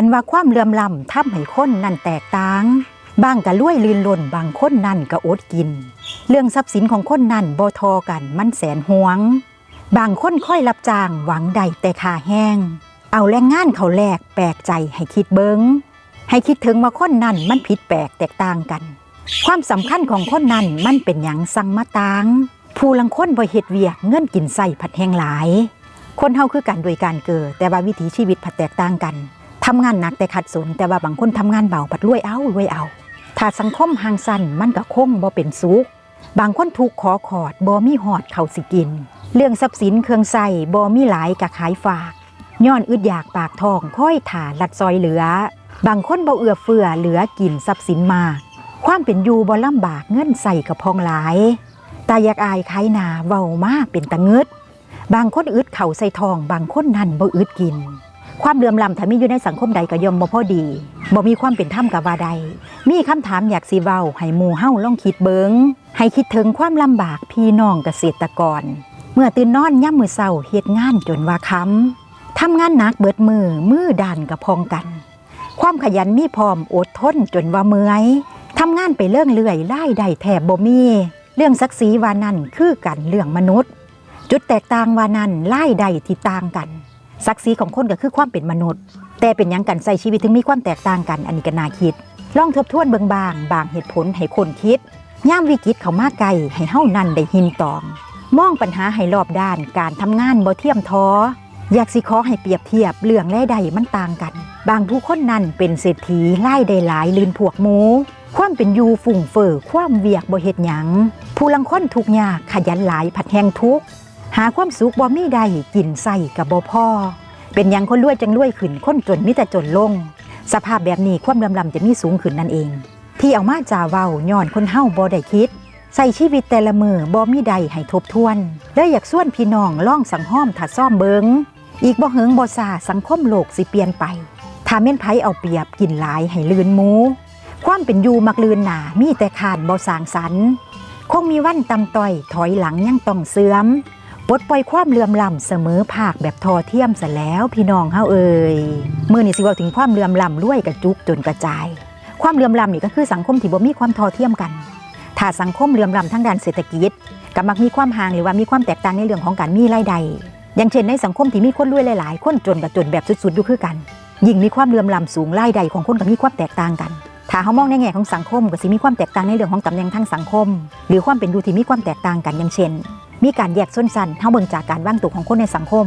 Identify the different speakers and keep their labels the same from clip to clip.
Speaker 1: อันว่าความเลื่อมล้ำทำให้คนนั่นแตกต่างบางก็ล่วยลืนล่นบางคนนั่นก็อดกิน เรื่องทรัพย์สินของคนนั่นบ่ทอกันมันแสนห่วง บางคนค่อยรับจ้างหวังใดแต่ค่าแห้ง เอาแรงงานเขาแลกแปลกใจให้คิดเบิงให้คิดถึงว่าคนนั่นมันผิดแปลกแตกต่างกัน ความสำคัญของคนนั้นมันเป็นหยังสั่งมาตางผู้ลังคนบ่เฮ็ดเวียกเงินกินใส่ผัดแห้งหลาย คนเฮาคือกันโดยการเกิดแต่ว่าวิถีชีวิตผัดแตกต่างกัน ทำงานหนักแต่ขัดสนแต่ว่าบางคนทำงานเบาผัดรวยเอารวยเอา ถ้าสังคมห่างสั้นมันก็คงบ่เป็นสุขบางคนถูกขอขอดบ่มีหอดเขาสิกิน เรื่องทรัพย์สินเครื่องใส่บ่มีหลายกะขายฝากย้อนอึดอยากปากทองค่อยถ่าลัดซอยเหลือ บางคนบ่เอื้อเฟื้อเหลือกินทรัพย์สินมากความเป็นอยู่บ่ลำบากเงินใส่กระพองหลายตาอยากอายไขนาเว้ามาเป็นตะเงึดบางคนอึดเข่าใส่ทอง บางคนนั่นบ่อึดกิน ความเลื่อมล้ำถ้ามีอยู่ในสังคมใดก็ย่อมบ่พอดีบ่มีความเป็นธรรมกับว่าใด มีคำถามอยากสิเว้าให้หมู่เฮ้าลองคิดเบิงให้คิดถึงความลำบากพี่น้องเกษตรกร เมื่อตื่นนอนย่ำมือเศร้าเฮ็ดงานจนว่าค้ำทำงานหนักเบิดมือมือด่านกับพองกัน ความขยันมีพร้อมอดทนจนว่าเมื่อยทำงานไปเรื่องเลื่อยไล่ได้แถบบ่มีเรื่องศักดิ์ศรีวานั่นคือกันเรื่องมนุษย์ จุดแตกต่างวานั่นไล่ใดที่ต่างกัน ศักดิ์ศรีของคนก็คือความเป็นมนุษย์ แต่เป็นยังกันใส่ชีวิตถึงมีความแตกต่างกันอันนี้ก็น่าคิด ลองทบทวนเบิงบาง บางเหตุผลให้คนคิดย่ามวิกฤตเขามาไกลให้เฮ้านั่นได้หินตอง มองปัญหาให้รอบด้านการทำงานบ่เทียมท้ออยากสิขอให้เปรียบเทียบเรื่องแล่ใดมันต่างกัน บางผู้คนนั้นเป็นเศรษฐีไล่ได้หลายลืนพวกหมู ความเป็นอยู่ฝุ่งเฟอความเวียกบ่เฮ็ดหยัง ผู้ลังคนทุกยากขยันหลายผัดแหงทุก หาความสุขบ่มีใดกินใส่กับบ่พ่อ เป็นยังคนรวยจังรวยขึ้นคนจนมิแต่จนลง สภาพแบบนี้ความลำลำจะมีสูงขึ้นนั่นเอง ที่เอามาจ่าเว้าย้อนคนเฮาบ่ได้คิดใส่ชีวิตแต่ละมือบ่มีใดให้ทบทวนเลยอยากส่วนพี่น้องล่องสังห้อมถ้าซ่อมเบิงอีกบ่เหิงบ่ซาสังคมโลกสิเปลี่ยนไปถ้าแม่นไผเอาเปรียบกินหลายให้ลืนหมู ความเป็นอยู่มักลืนหนามีแต่ขานบ่สางสรรคงมีวันตำต้อยถอยหลังยังต้องเสื่อม ปลดปล่อยความเลื่อมล้ำเสมอภาคแบบทอเทียมซะแล้วพี่น้องเฮาเอ่ยเมื้อนี้สิเว้าถึงความเลื่อมล้ำรวยกระจุกจนกระจาย ความเลื่อมล้ำนี่ก็คือสังคมที่บ่มีความทอเทียมกัน ถ้าสังคมเลื่อมล้ำทางด้านเศรษฐกิจก็มักมีความห่างหรือว่ามีความแตกต่างในเรื่องของการมีรายได้อย่างเช่นในสังคมที่มีคนรวยหลายๆ คนจนกับจนแบบสุดๆอยู่คือกัน ยิ่งมีความเลื่อมล้ำสูงรายได้ของคนก็มีความแตกต่างกันถ้าเขามองในแง่ของสังคมก็สิมีความแตกต่างในเรื่องของตำแหน่งทางสังคม หรือความเป็นอยู่ที่มีความแตกต่างกันอย่างเช่น มีการแยกส้นสันเท่าเบิ่งจากการว่างตัวของคนในสังคม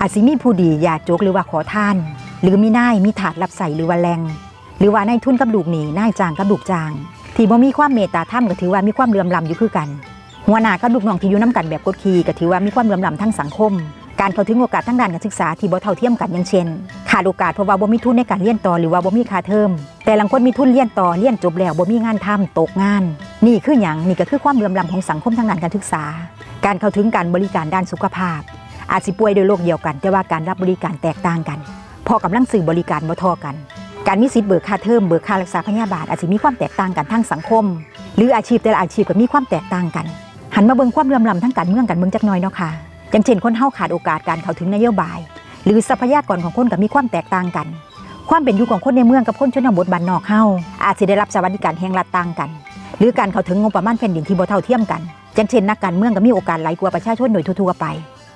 Speaker 1: อาจสิมีผู้ดียาจกหรือว่าขอทาน หรือมีนายมีถาดรับใส่หรือว่าแรงหรือว่านายทุนกับลูกหนีนายจ้างกับลูกจ้าง ที่บ่มีความเมตตาธรรมก็ถือว่ามีความเลื่อมล้ำอยู่คือกัน หัวหน้ากับลูกน้องที่อยู่น้ำกันแบบกดขี่ก็ถือว่ามีความเลื่อมล้ำทั้งสังคม การเข้าถึงโอกาสทางด้านการศึกษาที่บ่เท่าเทียมกันอย่างเช่นขาดโอกาสเพราะว่าบ่มีทุนในการเรียนต่อหรือว่าบ่มีค่าเทอมแต่บางคนมีทุนเรียนต่อเรียนจบแล้วบ่มีงานทำตกงาน นี่คือหยังนี่ก็คือความเลื่อมล้ำของสังคมทางด้านการศึกษา การเข้าถึงการบริการด้านสุขภาพ อาจสิป่วยโดยโรคเดียวกัน แต่ว่าการรับบริการแตกต่างกัน พอกำลังสื่อบริการบ่ทอกัน การมีสิทธิ์เบิกค่าเทอมเบิกค่ารักษาพยาบาลอาจจะมีความแตกต่างกันทั้งสังคม หรืออาชีพแต่ละอาชีพก็มีความแตกต่างกัน หันมาเบิ่งความเลื่อมล้ำทั้งการเมืองกันเมืองจักหน่อยเนาะค่ะอย่างเช่นคนเฮาขาดโอกาสการเข้าถึงนโยบาย หรือทรัพยากรของคนก็มีความแตกต่างกัน ความเป็นอยู่ของคนในเมืองกับคนชนบทบ้านนอกเฮาอาจสิได้รับสวัสดิการแห่งรัฐต่างกัน หรือการเข้าถึงงบประมาณแผ่นดินที่บ่เท่าเทียมกัน อย่างเช่นนักการเมืองก็มีโอกาสไหลายกว่าประชาชนโดยทั่วๆไป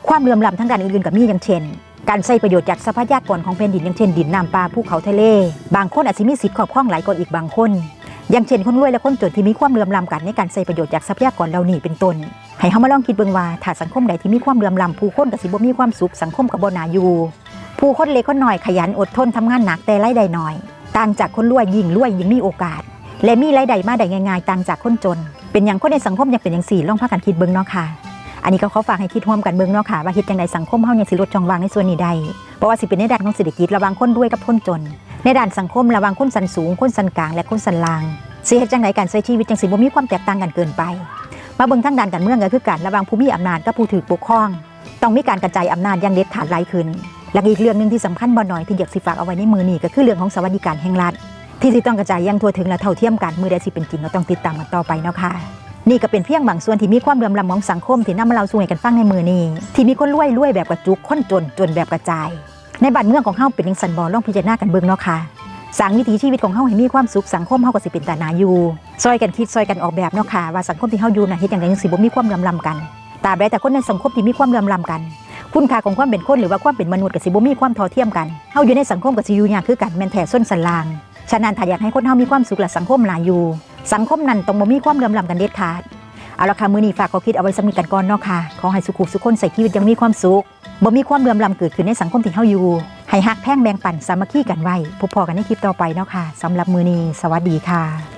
Speaker 1: ความเหลื่อมล้ำทั้งด้านอื่นๆก็มีอย่างเช่น การใช้ประโยชน์จากทรัพยากรของแผ่นดินอย่างเช่นดินน้ำปลาภูเขาทะเล บางคนอาจจะมีสิทธิ์ครอบครองหลายกว่าอีกบางคนอย่างเช่นคนรวยและคนจนที่มีความเหลื่อมล้ำกันในการใช้ประโยชน์จากทรัพยากรเหล่านี้เป็นต้น ให้เฮามาลองคิดเบิ่งว่าถ้าสังคมใดที่มีความเหลื่อมล้ำผู้คนก็สิบ่มีความสุขสังคมก็บ่นาอยู่ ผู้คนเล็กคนหน้อยขยันอดทนทำงานหนักแต่ไรายได้น้อย ต่างจากคนรวยยิ่งรวยยิ่งมีโอกาส และมีรายได้มาได้ง่ายๆ ต่างจากคนจน เป็นอย่างคนในสังคมอยากเป็นอย่างสี่ลองพากันคิดเบิ่งเนาะค่ะ อันนี้ก็ขอฝากให้คิดร่วมกันเบิ่งเนาะค่ะว่าเฮ็ดจังไดสังคมเฮาเนี่ยสิลดช่องวางในส่วนนี้ได้เพราะว่าสิเป็นในด้านของเศรษฐกิจระว่างคนรวยกับคนจน ในด้านสังคมระว่างคนสันสูง คนสันกลาง และคนสันล่างสิเฮ็ดจังไดการใช้ชีวิตจังสิบ่มีความแตกต่างกันเกินไป มาเบิ่งทางด้านการเมืองก็คือการระว่างผู้มีอำนาจกับผู้ถือปกครอง ต้องมีการกระจายอำนาจอย่างเด็ดขาดหลายขึ้นและอีกเรื่องหนึ่งที่สำคัญบ่น้อยที่อยากสิฝากเอาไว้ในมือนี้ก็คือเรื่องของสวัสดิการแห่งรัฐ ที่สิต้องกระจายยังทั่วถึงและเท่าเทียมกันมือใดสิเป็นจริงก็ต้องติดตามกันต่อไปเนาะค่ะนี่ก็เป็นเพียงบางส่วนที่มีความเหลื่อมล้ำของสังคมที่นำมาเล่าสู่ให้กันฟังในมือนี้ ที่มีคนรวยรวยแบบกระจุกคนจนจนแบบกระจาย ในบ้านเมืองของเฮาเป็นจังซั่นบ่ลองพิจารณากันเบิ่งเนาะค่ะสร้างวิถีชีวิตของเฮาให้มีความสุขสังคมเฮาก็สิเป็นตานาอยู่ซอยกันคิดซอยกันออกแบบเนาะค่ะว่าสังคมที่เฮาอยู่น่ะเฮ็ดจังไดจังสิบ่มีความเหลื่อมล้ำกันตราบใดแต่คนในสังคมที่มีความเหลื่อมล้ำกัน คุณค่าของความเป็นคนหรือว่าความเป็นมนุษย์ก็สิบ่มีความท่าเทียมกันเฮาอยู่ในสังคมก็สิอยู่ยากคือกันแม่นแท้ส้นสันลางฉะนั้นถ้าอยากให้คนเฮามีความสุขและสังคมหลายอยู่ สังคมนั้นต้องบ่มีความเหลื่อมล้ำกันเด็ดขาดเอาละค่ะมื้อนี้ฝากข้อคิดเอาไว้สำนึกกันก่อนเนาะค่ะขอให้สุขุสุขคนใส่ชีวิตยังมีความสุขบ่มีความเหลื่อมล้ำเกิดขึ้นในสังคมที่เฮาอยู่ให้ฮักแพ่งแบ่งปันสามัคคีกันไว้พบพอกันในคลิปต่อไปเนาะค่ะสำหรับมื้อนี้สวัสดีค่ะ